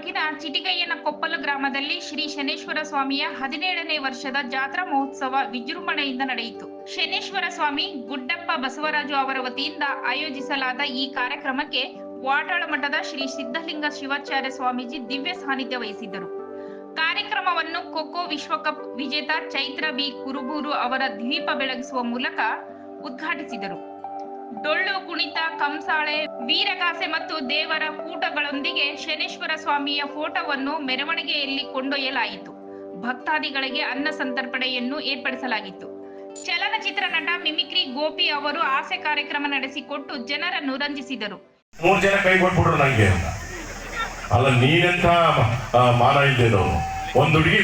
ತಾಲೂಕಿನ ಚಿಟಿಗಯ್ಯನ ಕೊಪ್ಪಲು ಗ್ರಾಮದಲ್ಲಿ ಶ್ರೀ ಶನೇಶ್ವರ ಸ್ವಾಮಿಯ ಹದಿನೇಳನೇ ವರ್ಷದ ಜಾತ್ರಾ ಮಹೋತ್ಸವ ವಿಜೃಂಭಣೆಯಿಂದ ನಡೆಯಿತು. ಶನೇಶ್ವರ ಸ್ವಾಮಿ ಗುಡ್ಡಪ್ಪ ಬಸವರಾಜು ಅವರ ವತಿಯಿಂದ ಆಯೋಜಿಸಲಾದ ಈ ಕಾರ್ಯಕ್ರಮಕ್ಕೆ ವಾಟಾಳ ಮಠದ ಶ್ರೀ ಸಿದ್ಧಲಿಂಗ ಶಿವಾಚಾರ್ಯ ಸ್ವಾಮೀಜಿ ದಿವ್ಯ ಸಾನ್ನಿಧ್ಯ ವಹಿಸಿದ್ದರು. ಕಾರ್ಯಕ್ರಮವನ್ನು ಖೋಖೋ ವಿಶ್ವಕಪ್ ವಿಜೇತ ಚೈತ್ರ ಬಿ ಕುರುಬೂರು ಅವರ ದ್ವೀಪ ಬೆಳಗಿಸುವ ಮೂಲಕ ಉದ್ಘಾಟಿಸಿದರು. ಡೊಳ್ಳು ಕುಣಿತ, ಕಂಸಾಳೆ, ವೀರಗಾಸೆ ಮತ್ತು ದೇವರ ಕೂಟಗಳೊಂದಿಗೆ ಶನೇಶ್ವರ ಸ್ವಾಮಿಯ ಫೋಟೋವನ್ನು ಮೆರವಣಿಗೆಯಲ್ಲಿ ಕೊಂಡೊಯ್ಯಲಾಯಿತು. ಭಕ್ತಾದಿಗಳಿಗೆ ಅನ್ನ ಸಂತರ್ಪಣೆಯನ್ನು ಏರ್ಪಡಿಸಲಾಗಿತ್ತು. ಚಲನಚಿತ್ರ ನಟ ಮಿಮಿಕ್ರಿ ಗೋಪಿ ಅವರು ಆಸೆ ಕಾರ್ಯಕ್ರಮ ನಡೆಸಿಕೊಟ್ಟು ಜನರನ್ನು ರಂಜಿಸಿದರು. ಮೂರ್ ಜನ ಕೈ ಕೊಟ್ಬಿಟ್ರು ಅಲ್ಲ, ನೀನೆಂತ ಮಾನ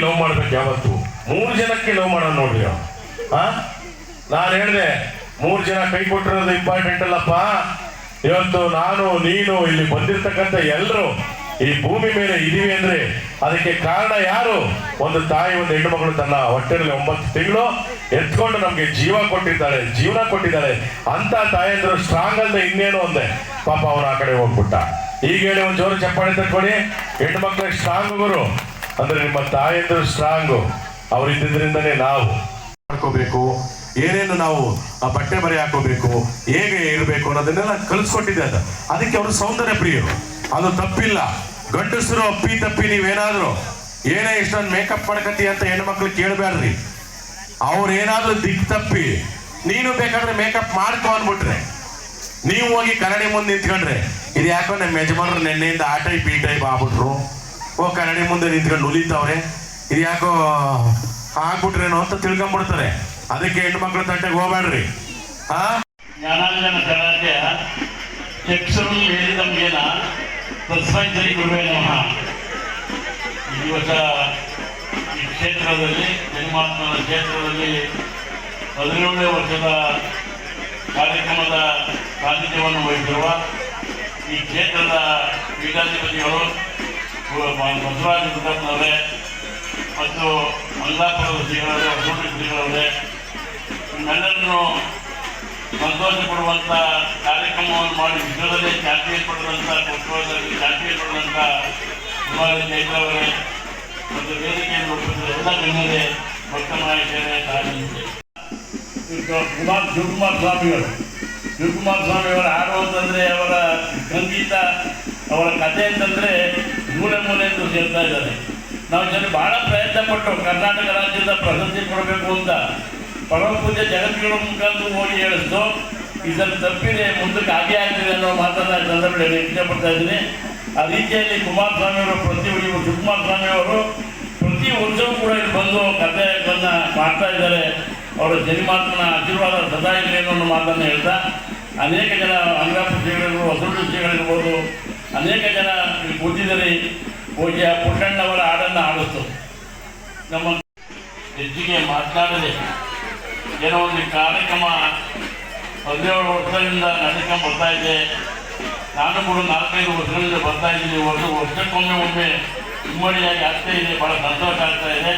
ಲವ್ ಮಾಡ್ಬೇಕು ಯಾವತ್ತು? ಮೂರು ಜನಕ್ಕೆ ಲವ್ ಮಾಡೋಣ ನೋಡ್ರಿ ನಾನು ಹೇಳ್ದೆ ಮೂರ್ ಜನ ಕೈ ಕೊಟ್ಟಿರೋದು ಇಂಪಾರ್ಟೆಂಟ್ ಅಲ್ಲಪ್ಪ. ಇವತ್ತು ನಾನು, ನೀನು, ಇಲ್ಲಿ ಬಂದಿರ್ತಕ್ಕಂಥ ಎಲ್ಲರೂ ಈ ಭೂಮಿ ಮೇಲೆ ಇದೀವಿ ಅಂದ್ರೆ ಅದಕ್ಕೆ ಕಾರಣ ಯಾರು? ಒಂದು ತಾಯಿ, ಒಂದು ಹೆಣ್ಣು ಮಗಳು ತನ್ನ ಹೊಟ್ಟೆಯಲ್ಲಿ ಒಂಬತ್ತು ತಿಂಗಳು ಎತ್ಕೊಂಡು ನಮ್ಗೆ ಜೀವ ಕೊಟ್ಟಿದ್ದಾಳೆ, ಜೀವನ ಕೊಟ್ಟಿದ್ದಾಳೆ. ಅಂತ ತಾಯಂದ್ರು ಸ್ಟ್ರಾಂಗ್ ಅಲ್ಲದೆ ಇನ್ನೇನು ಒಂದೇ ಪಾಪ ಅವನು ಆ ಕಡೆ ಹೋಗ್ಬಿಟ್ಟ. ಈಗ ಹೇಳಿ ಒಂದು ಜೋರು ಚಪ್ಪಾಳೆ ತಕ್ಕೊಳ್ಳಿ ಹೆಣ್ಣು ಮಕ್ಕಳ ಸ್ಟ್ರಾಂಗ್ ಗುರು. ಅಂದ್ರೆ ನಿಮ್ಮ ತಾಯಂದ್ರು ಸ್ಟ್ರಾಂಗು ಅವ್ರು ಇದ್ದಿದ್ರಿಂದನೇ ನಾವು ಮಾಡ್ಕೋಬೇಕು. ಏನೇನು ನಾವು ಆ ಬಟ್ಟೆ ಬರೆ ಹಾಕೋಬೇಕು, ಹೇಗೆ ಇರಬೇಕು ಅನ್ನೋದನ್ನೆಲ್ಲ ಕಲಿಸ್ಕೊಟ್ಟಿದೆ ಅದು. ಅದಕ್ಕೆ ಅವರು ಸೌಂದರ್ಯ ಪ್ರಿಯರು. ಅದು ತಪ್ಪಿಲ್ಲ. ಗಂಡಸರು ಅಪ್ಪಿ ತಪ್ಪಿ ನೀವೇನಾದ್ರು, ಏನೇ ಇಷ್ಟೊಂದು ಮೇಕಪ್ ಮಾಡ್ಕತಿ ಅಂತ ಹೆಣ್ಮಕ್ಳು ಕೇಳಬೇಡ್ರಿ ಅವ್ರು ಏನಾದ್ರೂ ದಿಕ್ ತಪ್ಪಿ, ನೀನು ಬೇಕಾದ್ರೆ ಮೇಕಪ್ ಮಾಡ್ಕೊ ಅಂದ್ಬಿಟ್ರೆ, ನೀವು ಹೋಗಿ ಕನ್ನಡಿ ಮುಂದೆ ನಿಂತ್ಕೊಂಡ್ರೆ, ಇದು ಯಾಕೋ ನಮ್ಮ ಯಜಮಾನರು ನೆನ್ನೆಯಿಂದ ಆ ಟೈಪ್ ಈ ಟೈಪ್ ಆಗ್ಬಿಟ್ರು. ಓ, ಕನ್ನಡಿ ಮುಂದೆ ನಿಂತ್ಕೊಂಡು ಉಲಿತಾವ್ರೆ ಇದು ಯಾಕೋ ಆಗ್ಬಿಟ್ರೇನೋ ಅಂತ ತಿಳ್ಕೊಂಬಿಡ್ತಾರೆ. ಅದಕ್ಕೆ ಹೆಣ್ಮಕ್ಳು ತಂಟೆಗೆ ಹೋಗ್ಬೇಡ್ರಿ. ಹಾ? ಕ್ಷೇತ್ರದಲ್ಲಿ, ಜನ್ಮಾತ್ಮನ ಕ್ಷೇತ್ರದಲ್ಲಿ ಹದಿನೇಳನೇ ವರ್ಷದ ಕಾರ್ಯಕ್ರಮದ ಸಾನ್ನಿಧ್ಯವನ್ನು ವಹಿಸಿರುವ ಈ ಕ್ಷೇತ್ರದ ಪೀಠಾಧಿಪತಿಗಳು ಬಸವರಾಜ ಮತ್ತು ಮಂಗಾಪುರದ ಶ್ರೀಗಳವರೇ ಹೊಸೂರು ಶ್ರೀಗಳವರೇ ನಿಮ್ಮೆಲ್ಲರನ್ನು ಸಂತೋಷ ಪಡುವಂತ ಕಾರ್ಯಕ್ರಮವನ್ನು ಮಾಡಿ ವಿಶ್ವದಲ್ಲೇ ಚಾಂಪಿಯನ್ ಪಡೆದಂತ ಕೊಪ್ಪಳದಲ್ಲಿ ಚಾಂಪಿಯನ್ ಪಡೆದಂತ ಕುಮಾರ ಜೈತ್ರವರೇ ಮತ್ತು ವೇದಿಕೆಯನ್ನು ಒಪ್ಪಿಸಿದ ಎಲ್ಲ ಗಣ್ಯರೇ, ಭಕ್ತ ನಾಯಕರೇ ಸಾಧಿಸಿದೆ ಕುಮಾರ್ ಶಿವಕುಮಾರ್ ಸ್ವಾಮಿಗಳು ಶಿವಕುಮಾರ್ ಸ್ವಾಮಿಯವರ ಹಾಡು ಅವರ ಸಂಗೀತ, ಅವರ ಕಥೆ ಅಂತಂದ್ರೆ ಮೂಲೆ ಮೂಲೆ ಎಂದು ಸೇರ್ತಾ ಇದ್ದಾರೆ. ನಾವು ಜನ ಬಹಳ ಪ್ರಯತ್ನ ಪಟ್ಟು ಕರ್ನಾಟಕ ರಾಜ್ಯದ ಪ್ರಶಸ್ತಿ ಕೊಡಬೇಕು ಅಂತ ಪರಮ ಪೂಜೆ ಮುಖಾಂತರ ಹೋಗಿ ಹೇಳಿಸ್ತು. ಇದನ್ನು ತಪ್ಪಿದೆ, ಮುಂದಕ್ಕೆ ಹಾಗೆ ಆಗ್ತಿದೆ ಅನ್ನೋ ಮಾತನ್ನು ಸಂದರ್ಭದಲ್ಲಿ ಇಷ್ಟಪಡ್ತಾ ಇದ್ದೀನಿ. ಆ ರೀತಿಯಲ್ಲಿ ಕುಮಾರಸ್ವಾಮಿ ಅವರು ಪ್ರತಿ ಅವರು ಪ್ರತಿ ವರ್ಷವೂ ಕೂಡ ಇಲ್ಲಿ ಬಂದು ಕಥೆಗಳನ್ನು ಮಾಡ್ತಾ ಇದ್ದಾರೆ. ಅವರ ಜನಿಮಾತ್ರನ ಆಶೀರ್ವಾದ ಸದಾ ಇರಲಿ ಅನ್ನೋ ಮಾತನ್ನು ಹೇಳ್ತಾ, ಅನೇಕ ಜನ ಅಂಗಾಪುರ ಹೊಸರು ಶ್ರೀಗಳಿರ್ಬೋದು ಅನೇಕ ಜನ ಇಲ್ಲಿ ಹೋಗಿ ಆ ಪುಟ್ಟಣ್ಣವರ ಹಾಡನ್ನು ಆಡಿಸ್ತು ನಮ್ಮ ಹೆಚ್ಚಿಗೆ ಮಾತನಾಡದೆ ಏನೋ ಒಂದು ಕಾರ್ಯಕ್ರಮ ಹದಿನೇಳು ವರ್ಷದಿಂದ ನಡೆಸ್ಕೊಂಡು ಬರ್ತಾ ಇದೆ. ನಾನು ಕೂಡ ನಾಲ್ಕೈದು ವರ್ಷಗಳಿಂದ ಬರ್ತಾ ಇದ್ದೀನಿ. ಒಂದು ವರ್ಷಕ್ಕೊಮ್ಮೆ ಒಮ್ಮೆ ಇಮ್ಮಡಿಯಾಗಿ ಆಗ್ತಾ ಇದೆ. ಭಾಳ ಸಂತೋಷ ಆಗ್ತಾ ಇದೆ.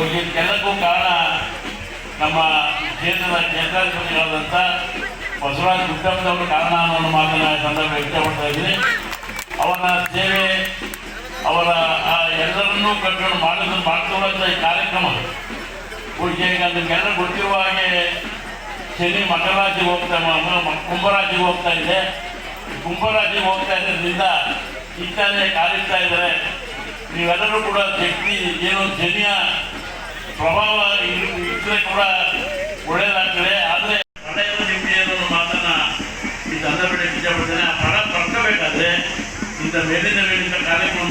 ಇದಕ್ಕೆಲ್ಲಕ್ಕೂ ಕಾರಣ ನಮ್ಮ ಕ್ಷೇತ್ರದ ಕ್ಷೇತ್ರಾಧಿಪತಿಗಳಾದಂಥ ಬಸವರಾಜ ಗುಡ್ಡಪ್ಪನವರು ಕಾರಣ ಅನ್ನೋ ಮಾತನ್ನ ಸಂದರ್ಭ ವ್ಯಕ್ತಪಡ್ತಾ ಇದ್ದೀನಿ. ಅವರ ಸೇವೆ, ಅವರ ಎಲ್ಲರನ್ನೂ ಕಟ್ಕೊಂಡು ಮಾಡಿದ್ರು ಮಾಡ್ಕೊಳ್ಳೋಂಥ ಈ ಕಾರ್ಯಕ್ರಮ ಪೂಜೆ ಈಗ ನಿಮಗೆಲ್ಲ ಗೊತ್ತಿರುವ ಹಾಗೆ ಶನಿ ಮಕರಾಜಿಗೆ ಹೋಗ್ತಾ ಮ- ಮ- ಕುಂಭರಾಜಿಗೆ ಹೋಗ್ತಾ ಇದೆ. ಕುಂಭರಾಜಿಗೆ ಹೋಗ್ತಾ ಇರೋದ್ರಿಂದ ಇತ್ತಾನೆ ಕಾಲಿಡ್ತಾ ಇದ್ದಾರೆ. ನೀವೆಲ್ಲರೂ ಕೂಡ ಶಕ್ತಿ, ಏನು ಶನಿಯ ಪ್ರಭಾವ ಇದ್ರೆ ಕೂಡ ಒಳ್ಳೇದಾಗ್ತದೆ. ಆದರೆ ಪ್ರಳಯದ ನಿಮಗೆ ಅನ್ನೋ ಮಾತನ್ನ ಈ ಸಂದರ್ಭದಲ್ಲಿ ಇಷ್ಟಪಡ್ತೇನೆ ಆ ಫಲ ತರ್ಕಬೇಕಾದ್ರೆ ಇಂಥ ಮೇಲಿನ ಮೇಲಿನ ಕಾರ್ಯಕ್ರಮ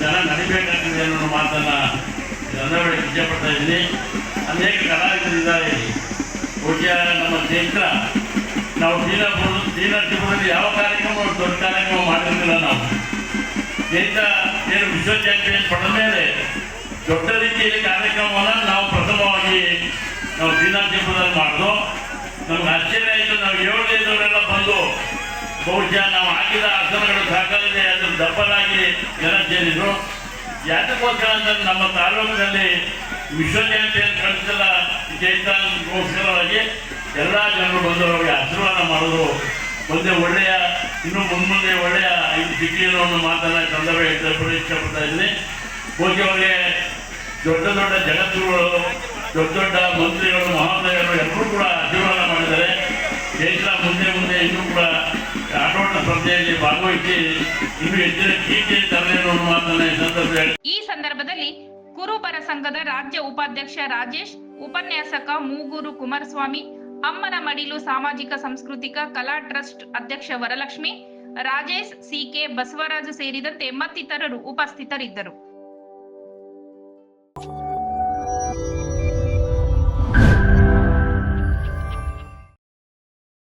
ಜನ ನಡಿಬೇಕಾಗ್ತದೆ ಅನ್ನೋ ಮಾತನ್ನ ಸಂದರ್ಭದಲ್ಲಿ ಇಷ್ಟಪಡ್ತಾ ಇದ್ದೀನಿ. ಅನೇಕ ಕಲಾವಿದರಿದ್ದಾರೆ. ಪೂಜ್ಯ ನಮ್ಮ ಚೈತ್ರ ನಾವು ದೀನಪುರ ದೀನಪುರದಲ್ಲಿ ಯಾವ ಕಾರ್ಯಕ್ರಮ ದೊಡ್ಡ ಕಾರ್ಯಕ್ರಮ ಮಾಡಿರಲಿಲ್ಲ ನಾವು. ಚೈತ್ರ ಏನು ವಿಶ್ವ ಚಾಂಪಿಯನ್ ಪಡೆದ ಮೇಲೆ ದೊಡ್ಡ ರೀತಿಯಲ್ಲಿ ಕಾರ್ಯಕ್ರಮವನ್ನು ನಾವು ಪ್ರಥಮವಾಗಿ ನಾವು ದೀನಾಂತಿಪುರದಲ್ಲಿ ಮಾಡಿದ್ವು. ನಮ್ಗೆ ಆಶ್ಚರ್ಯ ಆಯಿತು, ನಾವು ಏಳು ಏಳನೇದವರೆಲ್ಲ ಬಂದು ಬಹುಶಃ ನಾವು ಹಾಕಿದ ಆಸನಗಳು ಸಾಕಾಗಿದೆ ಅದನ್ನು ದಪ್ಪಲಾಗಿ ಜನ ಸೇರಿದ್ರು ಯಾತಕ್ಕೋಸ್ಕರ ನಮ್ಮ ತಾಲೂಕಿನಲ್ಲಿ ವಿಶ್ವ ಅಂತ ಕಳಿಸಲ್ಲ ಚೈತನ್ಯಗೋಸ್ಕರವಾಗಿ ಎಲ್ಲ ಜನರು ಬಂದು ಅವರಿಗೆ ಆಶೀರ್ವಾದ ಮಾಡೋದು ಮುಂದೆ ಒಳ್ಳೆಯ, ಇನ್ನು ಮುನ್ಮುಂದೆ ಒಳ್ಳೆಯ ಇದು ಅನ್ನೋ ಒಂದು ಮಾತನ್ನ ಸಂದರ್ಭ ಹೇಳ್ತಾ ಇಷ್ಟಪಡ್ತಾ ಇದ್ದೀನಿ. ಮುಖ್ಯವಾಗಿ ದೊಡ್ಡ ದೊಡ್ಡ ಜಗತ್ತುಗಳು, ದೊಡ್ಡ ದೊಡ್ಡ ಮಂತ್ರಿಗಳು ಮಹೋದಯರು ಎಲ್ಲರೂ ಕೂಡ ಆಶೀರ್ವಾದ ಮಾಡಿದ್ದಾರೆ. ದೇಶ ಮುಂದೆ ಮುಂದೆ ಇನ್ನೂ ಕೂಡ ಆಟೋಟ ಸ್ಪರ್ಧೆಯಲ್ಲಿ ಭಾಗವಹಿಸಿ ಇನ್ನೂ ಹೆಚ್ಚಿನ ಕೀರ್ತಿ ತರಲಿ ಅನ್ನೋ ಮಾತನ್ನ ಈ ಸಂದರ್ಭದಲ್ಲಿ ಕುರುಬರ ಸಂಘದ ರಾಜ್ಯ ಉಪಾಧ್ಯಕ್ಷ ರಾಜೇಶ್, ಉಪನ್ಯಾಸಕ ಮೂಗೂರು ಕುಮಾರಸ್ವಾಮಿ, ಅಮ್ಮನ ಮಡಿಲು ಸಾಮಾಜಿಕ ಸಾಂಸ್ಕೃತಿಕ ಕಲಾ ಟ್ರಸ್ಟ್ ಅಧ್ಯಕ್ಷ ವರಲಕ್ಷ್ಮಿ, ರಾಜೇಶ್ ಸಿಕೆ ಬಸವರಾಜು ಸೇರಿದಂತೆ ಮತ್ತಿತರರು ಉಪಸ್ಥಿತರಿದ್ದರು.